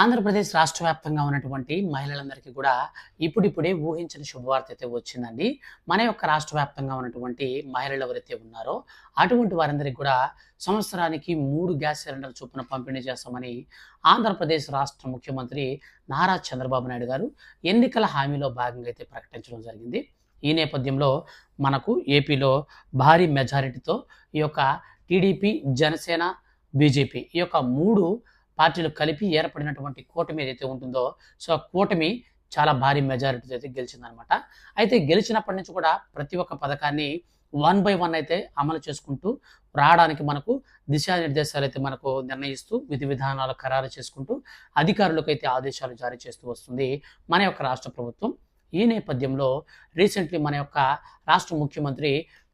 ఆంధ్రప్రదేశ్ రాష్ట్ర వ్యాప్తంగా ఉన్నటువంటి మహిళలందరికీ కూడా ఇప్పుడిప్పుడే ఊహించిన శుభవార్త అయితే వచ్చిందండి. మన యొక్క రాష్ట్ర వ్యాప్తంగా ఉన్నటువంటి మహిళలు ఎవరైతే ఉన్నారో అటువంటి వారందరికీ కూడా సంవత్సరానికి మూడు గ్యాస్ సిలిండర్ చొప్పున పంపిణీ చేస్తామని ఆంధ్రప్రదేశ్ రాష్ట్ర ముఖ్యమంత్రి నారా చంద్రబాబు నాయుడు గారు ఎన్నికల హామీలో భాగంగా అయితే ప్రకటించడం జరిగింది. ఈ నేపథ్యంలో మనకు ఏపీలో భారీ మెజారిటీతో ఈ యొక్క టీడీపీ జనసేన బీజేపీ ఈ యొక్క మూడు పార్టీలు కలిపి ఏర్పడినటువంటి కూటమి ఏదైతే ఉంటుందో సో ఆ కూటమి చాలా భారీ మెజారిటీతో అయితే గెలిచిందనమాట. అయితే గెలిచినప్పటి నుంచి కూడా ప్రతి ఒక్క పథకాన్ని వన్ బై వన్ అయితే అమలు చేసుకుంటూ రావడానికి మనకు దిశానిర్దేశాలు అయితే మనకు నిర్ణయిస్తూ విధి విధానాలు ఖరారు చేసుకుంటూ అధికారులకు అయితే ఆదేశాలు జారీ చేస్తూ వస్తుంది మన యొక్క రాష్ట్ర ప్రభుత్వం. ఈ నేపథ్యంలో రీసెంట్లీ మన యొక్క రాష్ట్ర ముఖ్యమంత్రి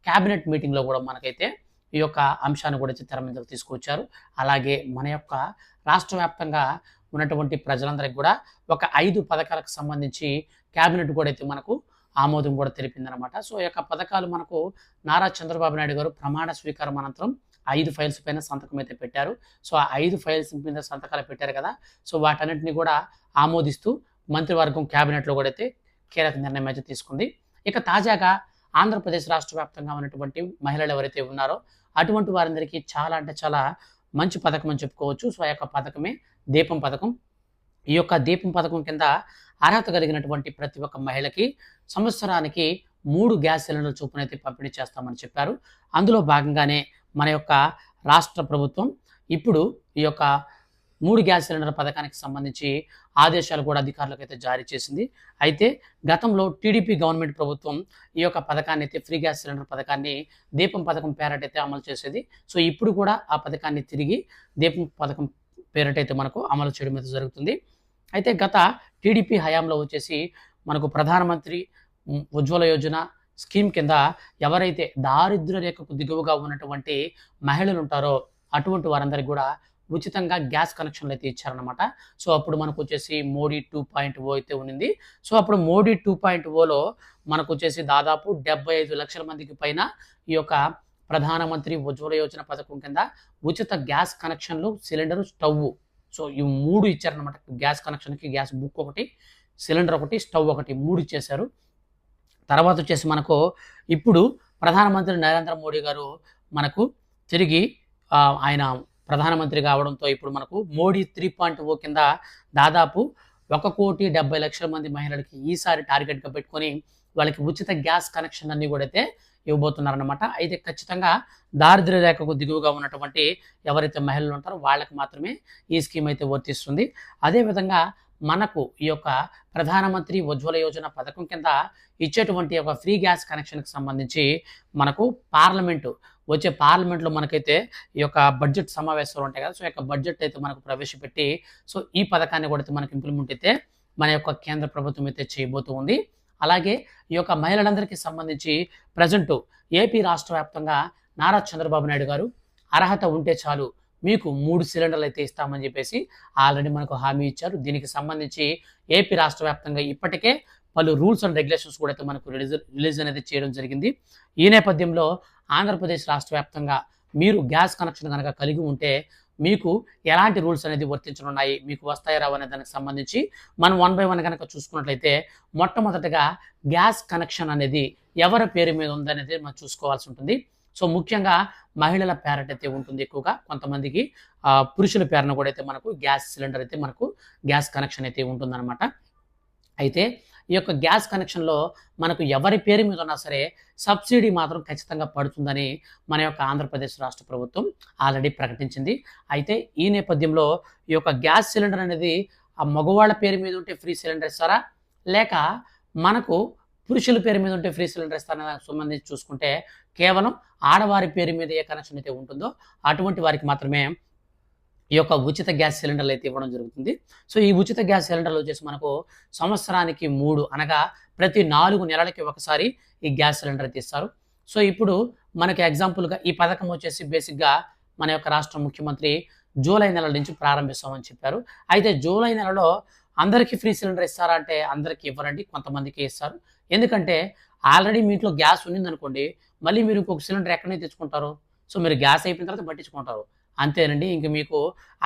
క్యాబినెట్ మీటింగ్లో కూడా మనకైతే ఈ యొక్క అంశాన్ని కూడా తెర మీదకు తీసుకొచ్చారు అలాగే మన యొక్క రాష్ట్ర వ్యాప్తంగా ఉన్నటువంటి ప్రజలందరికీ కూడా ఒక ఐదు పథకాలకు సంబంధించి క్యాబినెట్ కూడా అయితే మనకు ఆమోదం కూడా తెలిపిందనమాట సో ఈ యొక్క పథకాలు మనకు నారా చంద్రబాబు నాయుడు గారు ప్రమాణ స్వీకారం అనంతరం ఐదు ఫైల్స్ పైన సంతకం అయితే పెట్టారు. సో ఆ ఐదు ఫైల్స్ మీద సంతకాలు పెట్టారు కదా. సో వాటన్నిటిని కూడా ఆమోదిస్తూ మంత్రివర్గం క్యాబినెట్లో కూడా అయితే కీలక నిర్ణయం అయితే తీసుకుంది. ఇక తాజాగా ఆంధ్రప్రదేశ్ రాష్ట్ర వ్యాప్తంగా ఉన్నటువంటి మహిళలు ఎవరైతే ఉన్నారో అటువంటి వారందరికీ చాలా అంటే చాలా మంచి పథకం అని చెప్పుకోవచ్చు. సో ఆ యొక్క పథకమే దీపం పథకం. ఈ యొక్క దీపం పథకం కింద అర్హత కలిగినటువంటి ప్రతి ఒక్క మహిళకి సంవత్సరానికి మూడు గ్యాస్ సిలిండర్ చొప్పున అయితే పంపిణీ చేస్తామని చెప్పారు. అందులో భాగంగానే మన యొక్క రాష్ట్ర ప్రభుత్వం ఇప్పుడు ఈ యొక్క మూడు గ్యాస్ సిలిండర్ పథకానికి సంబంధించి ఆదేశాలు కూడా అధికారులకు అయితే జారీ చేసింది. అయితే గతంలో టీడీపీ గవర్నమెంట్ ప్రభుత్వం ఈ యొక్క పథకాన్ని అయితే ఫ్రీ గ్యాస్ సిలిండర్ పథకాన్ని దీపం పథకం పేరట అయితే అమలు చేసేది. సో ఇప్పుడు కూడా ఆ పథకాన్ని తిరిగి దీపం పథకం పేరటైతే మనకు అమలు చేయడం అయితే జరుగుతుంది. అయితే గత టీడీపీ హయాంలో వచ్చేసి మనకు ప్రధానమంత్రి ఉజ్వల యోజన స్కీమ్ కింద ఎవరైతే దారిద్ర్య రేఖకు దిగువగా ఉన్నటువంటి మహిళలు ఉంటారో అటువంటి వారందరికీ కూడా ఉచితంగా గ్యాస్ కనెక్షన్లు అయితే ఇచ్చారనమాట సో అప్పుడు మనకు వచ్చేసి మోడీ టూ పాయింట్ ఓ అయితే ఉన్నింది. సో అప్పుడు మోడీ టూ పాయింట్ ఓలో మనకు వచ్చేసి దాదాపు డెబ్బై ఐదు లక్షల మందికి పైన ఈ యొక్క ప్రధానమంత్రి ఉజ్వల యోజన పథకం కింద ఉచిత గ్యాస్ కనెక్షన్లు సిలిండర్ స్టవ్ సో ఈ మూడు ఇచ్చారనమాట గ్యాస్ కనెక్షన్కి గ్యాస్ బుక్ ఒకటి సిలిండర్ ఒకటి స్టవ్ ఒకటి మూడు ఇచ్చేశారు. తర్వాత వచ్చేసి మనకు ఇప్పుడు ప్రధానమంత్రి నరేంద్ర మోడీ గారు మనకు తిరిగి ఆయన ప్రధానమంత్రి కావడంతో ఇప్పుడు మనకు మోడీ త్రీ పాయింట్ ఓ కింద దాదాపు ఒక కోటి డెబ్బై లక్షల మంది మహిళలకి ఈసారి టార్గెట్గా పెట్టుకొని వాళ్ళకి ఉచిత గ్యాస్ కనెక్షన్ అన్ని కూడా అయితే ఇవ్వబోతున్నారనమాట అయితే ఖచ్చితంగా దారిద్ర్య రేఖకు దిగువగా ఉన్నటువంటి ఎవరైతే మహిళలు ఉంటారో వాళ్ళకి మాత్రమే ఈ స్కీమ్ అయితే వర్తిస్తుంది. అదేవిధంగా మనకు ఈ యొక్క ప్రధానమంత్రి ఉజ్వల యోజన పథకం కింద ఇచ్చేటువంటి ఒక ఫ్రీ గ్యాస్ కనెక్షన్కి సంబంధించి మనకు పార్లమెంటు వచ్చే పార్లమెంట్లో మనకైతే ఈ యొక్క బడ్జెట్ సమావేశాలు ఉంటాయి కదా సో యొక్క బడ్జెట్ అయితే మనకు ప్రవేశపెట్టి సో ఈ పథకాన్ని కూడా అయితే మనకు ఇంప్లిమెంట్ అయితే మన యొక్క కేంద్ర ప్రభుత్వం అయితే చేయబోతూ ఉంది అలాగే ఈ యొక్క మహిళలందరికీ సంబంధించి ప్రజెంట్ ఏపీ రాష్ట్ర వ్యాప్తంగా నారా చంద్రబాబు నాయుడు గారు అర్హత ఉంటే చాలు మీకు మూడు సిలిండర్లు అయితే ఇస్తామని చెప్పేసి ఆల్రెడీ మనకు హామీ ఇచ్చారు. దీనికి సంబంధించి ఏపీ రాష్ట్ర వ్యాప్తంగా ఇప్పటికే పలు రూల్స్ అండ్ రెగ్యులేషన్స్ కూడా అయితే మనకు రిలీజ్ రిలీజ్ అనేది చేయడం జరిగింది. ఈ నేపథ్యంలో ఆంధ్రప్రదేశ్ రాష్ట్ర వ్యాప్తంగా మీరు గ్యాస్ కనెక్షన్ కనుక కలిగి ఉంటే మీకు ఎలాంటి రూల్స్ అనేది వర్తించనున్నాయి మీకు వస్తాయి రావు అనే దానికి సంబంధించి మనం వన్ బై వన్ కనుక చూసుకున్నట్లయితే మొట్టమొదటగా గ్యాస్ కనెక్షన్ అనేది ఎవరి పేరు మీద ఉందనేది మనం చూసుకోవాల్సి ఉంటుంది. సో ముఖ్యంగా మహిళల పేరట్ అయితే ఉంటుంది ఎక్కువగా. కొంతమందికి పురుషుల పేరున కూడా అయితే మనకు గ్యాస్ సిలిండర్ అయితే మనకు గ్యాస్ కనెక్షన్ అయితే ఉంటుందన్నమాట. అయితే ఈ యొక్క గ్యాస్ కనెక్షన్లో మనకు ఎవరి పేరు మీద ఉన్నా సరే సబ్సిడీ మాత్రం ఖచ్చితంగా పడుతుందని మన యొక్క ఆంధ్రప్రదేశ్ రాష్ట్ర ప్రభుత్వం ఆల్రెడీ ప్రకటించింది. అయితే ఈ నేపథ్యంలో ఈ యొక్క గ్యాస్ సిలిండర్ అనేది ఆ మగవాళ్ళ పేరు మీద ఉంటే ఫ్రీ సిలిండర్ ఇస్తారా? లేక మనకు పురుషుల పేరు మీద ఉంటే ఫ్రీ సిలిండర్ ఇస్తారనే దానికి సంబంధించి చూసుకుంటే కేవలం ఆడవారి పేరు మీద ఏ కనెక్షన్ అయితే ఉంటుందో అటువంటి వారికి మాత్రమే ఈ యొక్క ఉచిత గ్యాస్ సిలిండర్లు అయితే ఇవ్వడం జరుగుతుంది. సో ఈ ఉచిత గ్యాస్ సిలిండర్లు వచ్చేసి మనకు సంవత్సరానికి మూడు అనగా ప్రతి నాలుగు నెలలకి ఒకసారి ఈ గ్యాస్ సిలిండర్ అయితే ఇస్తారు. సో ఇప్పుడు మనకి ఎగ్జాంపుల్గా ఈ పథకం వచ్చేసి బేసిక్గా మన యొక్క రాష్ట్ర ముఖ్యమంత్రి జూలై నెల నుంచి ప్రారంభిస్తామని చెప్పారు. అయితే జూలై నెలలో అందరికీ ఫ్రీ సిలిండర్ ఇస్తారా అంటే అందరికీ ఇవ్వరండి కొంతమందికి ఇస్తారు. ఎందుకంటే ఆల్రెడీ మీ ఇంట్లో గ్యాస్ ఉన్నింది అనుకోండి మళ్ళీ మీరు ఇంకొక సిలిండర్ ఎక్కడనే తెచ్చుకుంటారు సో మీరు గ్యాస్ అయిపోయిన తర్వాత పట్టించుకుంటారు. అంతేనండి. ఇంక మీకు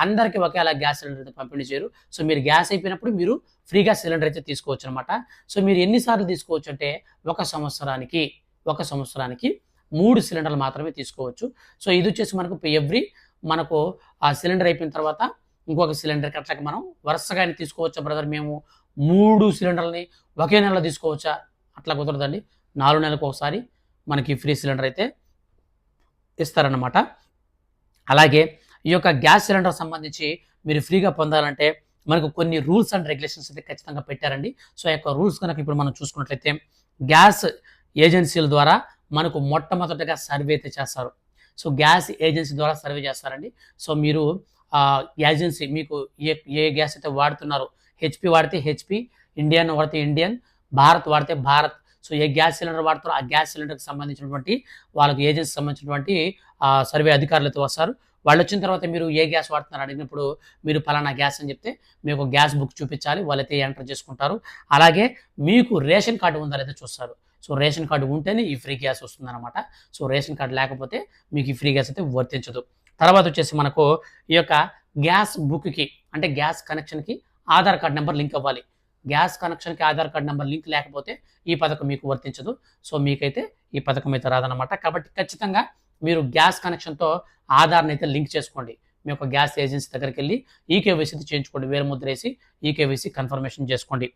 అందరికీ ఒకేలా గ్యాస్ సిలిండర్ అయితే పంపిణీ చేయరు. సో మీరు గ్యాస్ అయిపోయినప్పుడు మీరు ఫ్రీగా సిలిండర్ అయితే తీసుకోవచ్చు అనమాట సో మీరు ఎన్నిసార్లు తీసుకోవచ్చు అంటే ఒక సంవత్సరానికి ఒక సంవత్సరానికి మూడు సిలిండర్లు మాత్రమే తీసుకోవచ్చు. సో ఇది వచ్చేసి మనకు ఎవ్రీ మనకు ఆ సిలిండర్ అయిపోయిన తర్వాత ఇంకొక సిలిండర్ అట్లా మనం వరుసగా తీసుకోవచ్చా బ్రదర్? మేము మూడు సిలిండర్లని ఒకే నెలలో తీసుకోవచ్చా? అట్లా కుదరదండి. నాలుగు నెలలకు ఒకసారి మనకి ఫ్రీ సిలిండర్ అయితే ఇస్తారన్నమాట. అలాగే ఈ యొక్క గ్యాస్ సిలిండర్ సంబంధించి మీరు ఫ్రీగా పొందాలంటే మనకు కొన్ని రూల్స్ అండ్ రెగ్యులేషన్స్ అయితే ఖచ్చితంగా పెట్టారండి. సో ఆ యొక్క రూల్స్ కనుక ఇప్పుడు మనం చూసుకున్నట్లయితే గ్యాస్ ఏజెన్సీల ద్వారా మనకు మొట్టమొదటిగా సర్వే అయితే చేస్తారు. సో గ్యాస్ ఏజెన్సీ ద్వారా సర్వే చేస్తారండి. సో మీరు ఏజెన్సీ మీకు ఏ ఏ గ్యాస్ అయితే వాడుతున్నారో హెచ్పి వాడితే హెచ్పి ఇండియన్ వాడితే ఇండియన్ భారత్ వాడితే భారత్ సో ఏ గ్యాస్ సిలిండర్ వాడతారో ఆ గ్యాస్ సిలిండర్కి సంబంధించినటువంటి వాళ్ళకి ఏజెన్సీ సంబంధించినటువంటి సర్వే అధికారులతో వస్తారు. వాళ్ళు వచ్చిన తర్వాత మీరు ఏ గ్యాస్ వాడుతున్నారు అడిగినప్పుడు మీరు పలానా గ్యాస్ అని చెప్తే మీకు గ్యాస్ బుక్ చూపించాలి వాళ్ళైతే ఎంటర్ చేసుకుంటారు. అలాగే మీకు రేషన్ కార్డు ఉందా లేదా చూస్తారు. సో రేషన్ కార్డు ఉంటేనే ఈ ఫ్రీ గ్యాస్ వస్తుందన్నమాట. సో రేషన్ కార్డు లేకపోతే మీకు ఈ ఫ్రీ గ్యాస్ అయితే వర్తించదు. తర్వాత వచ్చేసి మనకు ఈ యొక్క గ్యాస్ బుక్కి అంటే గ్యాస్ కనెక్షన్కి ఆధార్ కార్డ్ నెంబర్ లింక్ అవ్వాలి. గ్యాస్ కనెక్షన్కి ఆధార్ కార్డ్ నెంబర్ లింక్ లేకపోతే ఈ పథకం మీకు వర్తించదు. సో మీకైతే ఈ పథకం అయితే రాదనమాట కాబట్టి ఖచ్చితంగా మీరు గ్యాస్ కనెక్షన్తో ఆధార్ని అయితే లింక్ చేసుకోండి. మీ యొక్క గ్యాస్ ఏజెన్సీ దగ్గరికి వెళ్ళి ఈకేవైసీ చేయించుకోండి. వేరే ముద్ర వేసి ఈకేవైసీ కన్ఫర్మేషన్ చేసుకోండి.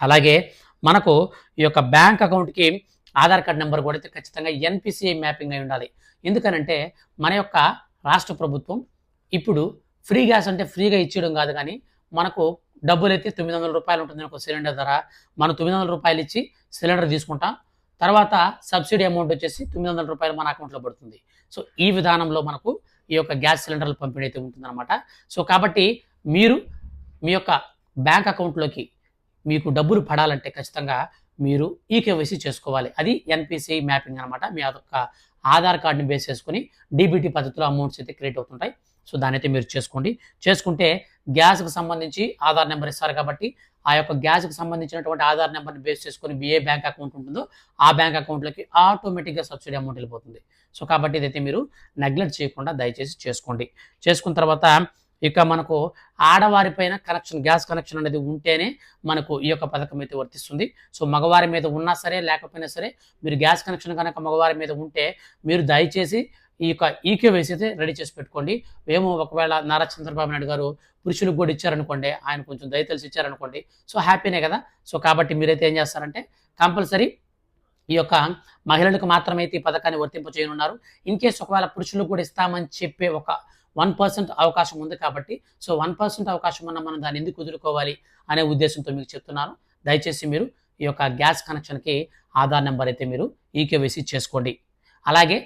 అలాగే మనకు ఈ యొక్క బ్యాంక్ అకౌంట్కి ఆధార్ కార్డ్ నెంబర్ కూడా అయితే ఖచ్చితంగా ఎన్పిసిఐ మ్యాపింగ్ అయి ఉండాలి. ఎందుకనంటే మన యొక్క రాష్ట్ర ప్రభుత్వం ఇప్పుడు ఫ్రీ గ్యాస్ అంటే ఫ్రీగా ఇచ్చేయడం కాదు కానీ మనకు డబ్బులు అయితే తొమ్మిది వందల రూపాయలు ఉంటుంది ఒక సిలిండర్ ధర. మనం తొమ్మిది వందల రూపాయలు ఇచ్చి సిలిండర్ తీసుకుంటాం. తర్వాత సబ్సిడీ అమౌంట్ వచ్చేసి తొమ్మిది వందల రూపాయలు మన అకౌంట్లో పడుతుంది. సో ఈ విధానంలో మనకు ఈ యొక్క గ్యాస్ సిలిండర్లు పంపిణీ అయితే ఉంటుందన్నమాట. సో కాబట్టి మీరు మీ యొక్క బ్యాంక్ అకౌంట్లోకి మీకు డబ్బులు పడాలంటే ఖచ్చితంగా మీరు ఈకేవైసీ చేసుకోవాలి. అది ఎన్పిసిఐ మ్యాపింగ్ అనమాట మీ యొక్క ఆధార్ కార్డుని బేస్ చేసుకుని డీబీటీ పద్ధతిలో అమౌంట్స్ అయితే క్రియేట్ అవుతుంటాయి. సో దాని అయితే మీరు చేసుకోండి. చేసుకుంటే గ్యాస్కి సంబంధించి ఆధార్ నెంబర్ ఇస్తారు కాబట్టి ఆ యొక్క గ్యాస్కి సంబంధించినటువంటి ఆధార్ నెంబర్ని బేస్ చేసుకొని ఏ బ్యాంక్ అకౌంట్ ఉంటుందో ఆ బ్యాంక్ అకౌంట్లోకి ఆటోమేటిక్గా సబ్సిడీ అమౌంట్ వెళ్ళిపోతుంది. సో కాబట్టి ఇదైతే మీరు నెగ్లెక్ట్ చేయకుండా దయచేసి చేసుకోండి. చేసుకున్న తర్వాత ఇక మనకు ఆడవారి పైన కనెక్షన్ గ్యాస్ కనెక్షన్ అనేది ఉంటేనే మనకు ఈ యొక్క పథకం అయితే వర్తిస్తుంది. సో మగవారి మీద ఉన్నా సరే లేకపోయినా సరే మీరు గ్యాస్ కనెక్షన్ కనుక మగవారి మీద ఉంటే మీరు దయచేసి ఈ యొక్క ఈకేవైసీ అయితే రెడీ చేసి పెట్టుకోండి. మేము ఒకవేళ నారా చంద్రబాబు నాయుడు గారు పురుషులకు కూడా ఇచ్చారనుకోండి ఆయన కొంచెం దయ తెలిసి ఇచ్చారనుకోండి సో హ్యాపీనే కదా. సో కాబట్టి మీరైతే ఏం చేస్తారంటే కంపల్సరీ ఈ యొక్క మహిళలకు మాత్రమే అయితే ఈ పథకాన్ని వర్తింపచేయనున్నారు ఇన్కేస్ ఇన్ కేసు ఒకవేళ పురుషులకు కూడా ఇస్తామని చెప్పే ఒక వన్ పర్సెంట్ అవకాశం ఉంది కాబట్టి సో వన్ పర్సెంట్ అవకాశం ఉన్న మనం దాన్ని ఎందుకు కుదురుకోవాలి అనే ఉద్దేశంతో మీకు చెప్తున్నాను. దయచేసి మీరు ఈ యొక్క గ్యాస్ కనెక్షన్కి ఆధార్ నెంబర్ అయితే మీరు ఈకేవైసీ చేసుకోండి. అలాగే